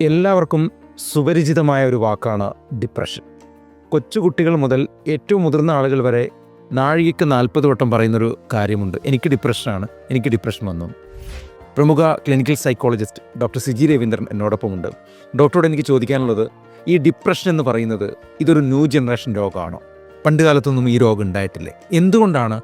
എല്ലാവർക്കും സുപരിചിതമായ ഒരു വാക്കാണ് ഡിപ്രഷൻ കൊച്ചുകുട്ടികൾ മുതൽ ഏറ്റവും മുതിർന്ന ആളുകൾ വരെ നാഴികയ്ക്ക് നാൽപ്പത് വട്ടം പറയുന്നൊരു കാര്യമുണ്ട്. എനിക്ക് ഡിപ്രഷനാണ് എനിക്ക് ഡിപ്രഷൻ വന്നു. പ്രമുഖ clinical psychologist doctor C G Raveendran എന്നോടൊപ്പമുണ്ട്. ഡോക്ടറോട് എനിക്ക് ചോദിക്കാനുള്ളത് ഈ ഡിപ്രഷൻ എന്ന് പറയുന്നത് ഇതൊരു ന്യൂ ജനറേഷൻ രോഗമാണോ? പണ്ട് കാലത്തൊന്നും ഈ രോഗം ഉണ്ടായിട്ടില്ലേ? എന്തുകൊണ്ടാണ്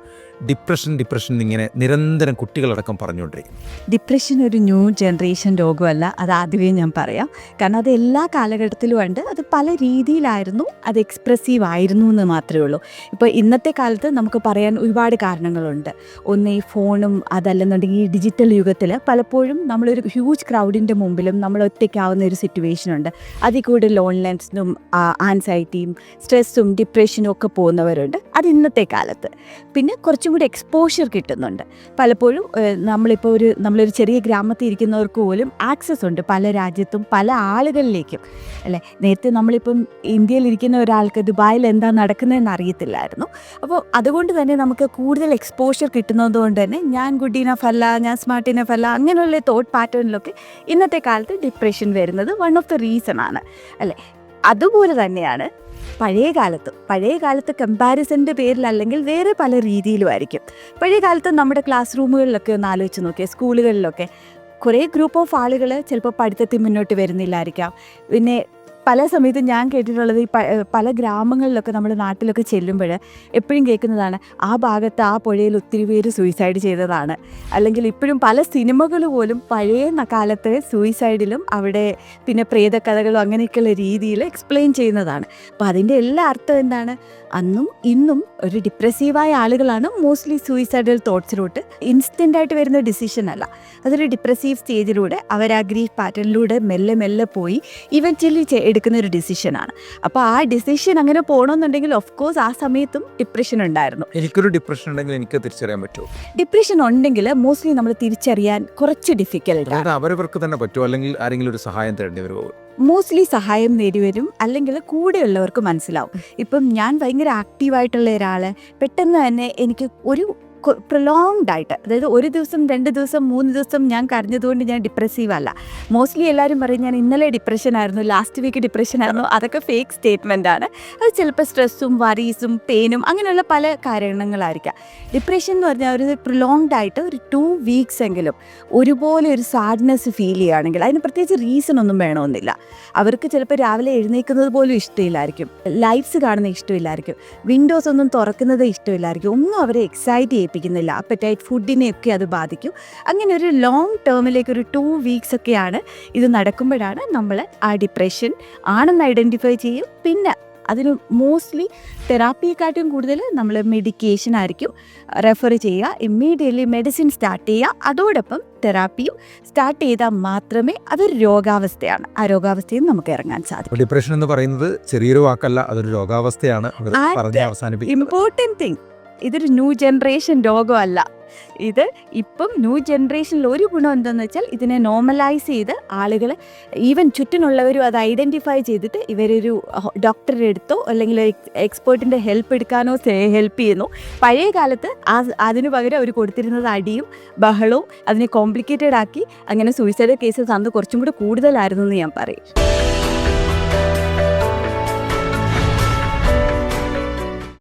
ഡിപ്രഷൻ ഡിപ്രഷൻ ഇങ്ങനെ നിരന്തരം കുട്ടികളടക്കം പറഞ്ഞുകൊണ്ടിരിക്കും ഡിപ്രഷൻ ഒരു ന്യൂ ജനറേഷൻ രോഗമല്ല അത് ആദ്യമേ ഞാൻ പറയാം. കാരണം അത് എല്ലാ കാലഘട്ടത്തിലും ഉണ്ട് അത് പല രീതിയിലായിരുന്നു അത് എക്സ്പ്രസീവ് ആയിരുന്നു എന്ന് മാത്രമേ ഉള്ളൂ. ഇപ്പോൾ ഇന്നത്തെ കാലത്ത് നമുക്ക് പറയാൻ ഒരുപാട് കാരണങ്ങളുണ്ട്. ഒന്ന് ഈ ഫോണും അതല്ലെന്നുണ്ടെങ്കിൽ ഈ ഡിജിറ്റൽ യുഗത്തിൽ പലപ്പോഴും നമ്മളൊരു ഹ്യൂജ് ക്രൗഡിന്റെ മുമ്പിലും നമ്മൾ ഒറ്റയ്ക്കാവുന്ന ഒരു സിറ്റുവേഷൻ ഉണ്ട്. അതിൽ കൂടെ ലോൺലെൻസിനും ആൻസൈറ്റിയും സ്ട്രെസ്സും ഡിപ്രഷനും ഒക്കെ പോകുന്നവരുണ്ട്. അത് ഇന്നത്തെ കാലത്ത്. പിന്നെ കുറച്ചും കൂടി എക്സ്പോഷ്യർ കിട്ടുന്നുണ്ട്. പലപ്പോഴും നമ്മളിപ്പോൾ ഒരു നമ്മളൊരു ചെറിയ ഗ്രാമത്തിൽ ഇരിക്കുന്നവർക്ക് പോലും ആക്സസ് ഉണ്ട് പല രാജ്യത്തും പല ആളുകളിലേക്കും. അല്ലേ? നേരത്തെ നമ്മളിപ്പം ഇന്ത്യയിൽ ഇരിക്കുന്ന ഒരാൾക്ക് ദുബായിൽ എന്താ നടക്കുന്നതെന്ന് അറിയത്തില്ലായിരുന്നു. അപ്പോൾ അതുകൊണ്ട് തന്നെ നമുക്ക് കൂടുതൽ എക്സ്പോഷ്യർ കിട്ടുന്നത് കൊണ്ട് തന്നെ ഞാൻ ഗുഡ് ഇനഫ് അല്ല ഞാൻ സ്മാർട്ട് ഫല്ല അങ്ങനെയുള്ള തോട്ട് പാറ്റേണിലൊക്കെ ഇന്നത്തെ കാലത്ത് ഡിപ്രഷൻ വരുന്നത് വൺ ഓഫ് ദ റീസൺ ആണ്. അല്ലേ? അതുപോലെ തന്നെയാണ് പഴയ കാലത്ത് പഴയ കാലത്ത് കമ്പാരിസന്റെ പേരിൽ അല്ലെങ്കിൽ വേറെ പല രീതിയിലും ആയിരിക്കും പഴയ കാലത്ത് നമ്മുടെ ക്ലാസ് റൂമുകളിലൊക്കെ ഒന്ന് ആലോചിച്ച് നോക്കിയാൽ സ്കൂളുകളിലൊക്കെ കുറേ ഗ്രൂപ്പ് ഓഫ് ആളുകൾ ചിലപ്പോൾ പഠിത്തത്തിൽ മുന്നോട്ട് വരുന്നില്ലായിരിക്കാം. പിന്നെ പല സമയത്തും ഞാൻ കേട്ടിട്ടുള്ളത് ഈ പല ഗ്രാമങ്ങളിലൊക്കെ നമ്മൾ നാട്ടിലൊക്കെ ചെല്ലുമ്പോൾ എപ്പോഴും കേൾക്കുന്നതാണ് ആ ഭാഗത്ത് ആ പുഴയിൽ ഒത്തിരി പേര് സൂയിസൈഡ് ചെയ്തതാണ്. അല്ലെങ്കിൽ ഇപ്പോഴും പല സിനിമകൾ പോലും പഴയ കാലത്ത് സൂയിസൈഡിലും അവിടെ പിന്നെ പ്രേതകഥകളും അങ്ങനെയൊക്കെയുള്ള രീതിയിൽ എക്സ്പ്ലെയിൻ ചെയ്യുന്നതാണ്. അപ്പോൾ അതിന്റെ എല്ലാ അർത്ഥം എന്താണ്? അന്നും ഇന്നും ഒരു ഡിപ്രസീവായ ആളുകളാണ് മോസ്റ്റ്ലി സൂയിസൈഡൽ തോട്ട്സിലോട്ട് ഇൻസ്റ്റന്റായിട്ട് വരുന്ന ഡിസിഷൻ അല്ല. അതൊരു ഡിപ്രസീവ് സ്റ്റേജിലൂടെ അവർ ആ ഗ്രീഫ് പാറ്റേണിലൂടെ മെല്ലെ മെല്ലെ പോയി ഇവൻച്വലി എടുക്കുന്ന ഒരു ഡിസിഷനാണ് അപ്പോൾ ആ ഡിസിഷൻ അങ്ങനെ പോകണമെന്നുണ്ടെങ്കിൽ ഓഫ് കോഴ്സ് ആ സമയത്തും ഡിപ്രഷൻ ഉണ്ടായിരുന്നു. എനിക്കൊരു ഡിപ്രഷൻ ഉണ്ടെങ്കിൽ എനിക്ക് തിരിച്ചറിയാൻ പറ്റുമോ? ഡിപ്രഷൻ ഉണ്ടെങ്കിൽ മോസ്റ്റ്ലി നമ്മൾ തിരിച്ചറിയാൻ കുറച്ച് ഡിഫിക്കൽട്ടാണ് അതായത് അവരവർക്ക് തന്നെ പറ്റുമോ? അല്ലെങ്കിൽ ആരെങ്കിലും ഒരു സഹായം തേടേണ്ടി വരുമോ? മോസ്റ്റ്ലി സഹായം നേടി വരും. അല്ലെങ്കിൽ കൂടെയുള്ളവർക്ക് മനസ്സിലാവും. ഇപ്പം ഞാൻ ഭയങ്കര ആക്റ്റീവായിട്ടുള്ള ഒരാൾ പെട്ടെന്ന് തന്നെ എനിക്ക് ഒരു പ്രൊലോങ്ഡ് ആയിട്ട്. അതായത് ഒരു ദിവസം രണ്ട് ദിവസം മൂന്ന് ദിവസം ഞാൻ കരഞ്ഞതുകൊണ്ട് ഞാൻ ഡിപ്രസീവ് അല്ല. മോസ്റ്റ്ലി എല്ലാവരും പറയും ഞാൻ ഇന്നലെ ഡിപ്രഷൻ ആയിരുന്നു ലാസ്റ്റ് വീക്ക് ഡിപ്രഷൻ ആയിരുന്നു. അതൊക്കെ ഫേക്ക് സ്റ്റേറ്റ്മെന്റ് ആണ്. അത് ചിലപ്പോൾ സ്ട്രെസ്സും വറീസും പെയിനും അങ്ങനെയുള്ള പല കാരണങ്ങളായിരിക്കാം. ഡിപ്രഷൻ എന്ന് പറഞ്ഞാൽ ഒരു പ്രൊലോങ്ഡ് ആയിട്ട് ഒരു ടു വീക്സ് എങ്കിലും ഒരുപോലെ ഒരു സാഡ്നെസ് ഫീൽ ചെയ്യുകയാണെങ്കിൽ അതിന് പ്രത്യേകിച്ച് റീസൺ ഒന്നും വേണമെന്നില്ല. അവർക്ക് ചിലപ്പോൾ രാവിലെ എഴുന്നേൽക്കുന്നത് പോലും ഇഷ്ടമില്ലായിരിക്കും. ലൈറ്റ്സ് കാണുന്ന ഇഷ്ടമില്ലായിരിക്കും. വിൻഡോസ് ഒന്നും തുറക്കുന്നത് ഇഷ്ടമില്ലായിരിക്കും. ഒന്നും അവരെ എക്സൈറ്റ് ചെയ്യിപ്പിക്കുന്നില്ല അപ്പറ്റൈറ്റ് ഫുഡിനെയൊക്കെ അത് ബാധിക്കും. അങ്ങനെ ഒരു ലോങ് ടേമിലേക്ക് ഒരു ടു വീക്സ് ഒക്കെയാണ് ഇത് നടക്കുമ്പോഴാണ് നമ്മൾ ആ ഡിപ്രഷൻ ആണെന്ന് ഐഡന്റിഫൈ ചെയ്യും. പിന്നെ അതിന് മോസ്റ്റ്ലി തെറാപ്പിയെക്കാട്ടും കൂടുതൽ നമ്മൾ മെഡിക്കേഷൻ ആയിരിക്കും റെഫർ ചെയ്യുക. ഇമ്മീഡിയറ്റ്ലി മെഡിസിൻ സ്റ്റാർട്ട് ചെയ്യുക. അതോടൊപ്പം തെറാപ്പിയും സ്റ്റാർട്ട് ചെയ്താൽ മാത്രമേ അതൊരു രോഗാവസ്ഥയാണ്. ആ രോഗാവസ്ഥയിൽ നിന്ന് നമുക്ക് ഇറങ്ങാൻ സാധിക്കും. ഡിപ്രഷൻ എന്ന് പറയുന്നത് ചെറിയൊരു വാക്കല്ല അതൊരു രോഗാവസ്ഥയാണ്. ഇമ്പോർട്ടന്റ് തിങ് ഇതൊരു ന്യൂ ജനറേഷൻ രോഗമല്ല ഇത് ഇപ്പം ന്യൂ ജനറേഷനിൽ ഒരു ഗുണം എന്താണെന്ന് വെച്ചാൽ ഇതിനെ നോർമലൈസ് ചെയ്ത് ആളുകൾ ഈവൻ ചുറ്റിനുള്ളവരും അത് ഐഡന്റിഫൈ ചെയ്തിട്ട് ഇവരൊരു ഡോക്ടറെ എടുത്തോ അല്ലെങ്കിൽ എക്സ്പേർട്ടിന്റെ ഹെൽപ്പ് എടുക്കാനോ ഹെൽപ്പ് ചെയ്യുന്നു. പഴയ കാലത്ത് ആ അതിനു പകരം അവർ കൊടുത്തിരുന്നത് അടിയും ബഹളവും അതിനെ കോംപ്ലിക്കേറ്റഡ് ആക്കി അങ്ങനെ സൂയിസൈഡ് കേസസ് അന്ന് കുറച്ചും കൂടി കൂടുതലായിരുന്നു എന്ന് ഞാൻ പറയും.